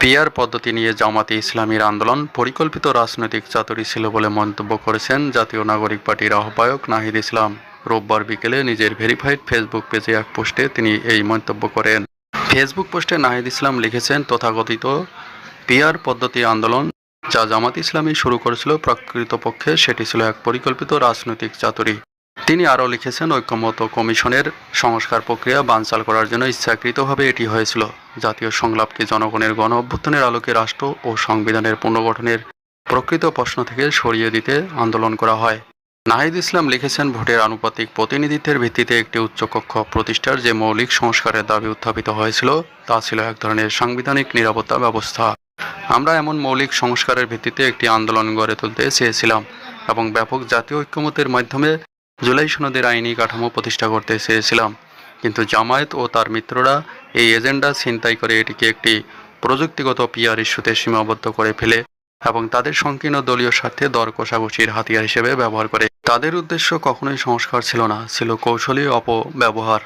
Peer পদ্ধতি নিয়ে জামাতে ইসলামীর আন্দোলন পরিকল্পিত রাজনৈতিক চাতুরি ছিল বলে মন্তব্য করেছেন জাতীয় নাগরিক পার্টির আহ্বায়ক নাহিদ ইসলাম। রোববার বিকেলে নিজের ভেরিফাইড ফেসবুক পেজে এক পোস্টে তিনি এই মন্তব্য করেন। ফেসবুক পোস্টে নাহিদ ইসলাম লিখেছেন, তথাকথিত পিয়ার পদ্ধতি আন্দোলন যা জামাত ইসলামী শুরু করেছিল প্রকৃতপক্ষে সেটি ছিল এক পরিকল্পিত রাজনৈতিক চাতুরি। তিনি আরও লিখেছেন, ঐক্যমত কমিশনের সংস্কার প্রক্রিয়া বানচাল করার জন্য ইচ্ছাকৃতভাবে এটি হয়েছিল। জাতীয় সংলাপকে জনগণের গণ অভ্যুত্থানের আলোকে রাষ্ট্র ও সংবিধানের পুনর্গঠনের প্রকৃত প্রশ্ন থেকে সরিয়ে দিতে আন্দোলন করা হয়। নাহিদ ইসলাম লিখেছেন, ভোটের আনুপাতিক প্রতিনিধিত্বের ভিত্তিতে একটি উচ্চকক্ষ প্রতিষ্ঠার যে মৌলিক সংস্কারের দাবি উত্থাপিত হয়েছিল, তা ছিল এক ধরনের সাংবিধানিক নিরাপত্তা ব্যবস্থা। আমরা এমন মৌলিক সংস্কারের ভিত্তিতে একটি আন্দোলন গড়ে তুলতে চেয়েছিলাম এবং ব্যাপক জাতীয় ঐক্যমতের মাধ্যমে জুলাই সনদের আইনি কাঠামো প্রতিষ্ঠা করতে চেয়েছিলাম। কিন্তু জামায়াত ও তার মিত্ররা এই এজেন্ডা ছিনতাই করে এটিকে একটি প্রযুক্তিগত পিয়ার ইস্যুতে সীমাবদ্ধ করে ফেলে এবং তাদের সংকীর্ণ দলীয় স্বার্থে দর কষাকষির হাতিয়ার হিসেবে ব্যবহার করে। তাদের উদ্দেশ্য কখনোই সংস্কার ছিল না, ছিল কৌশলী অপব্যবহার।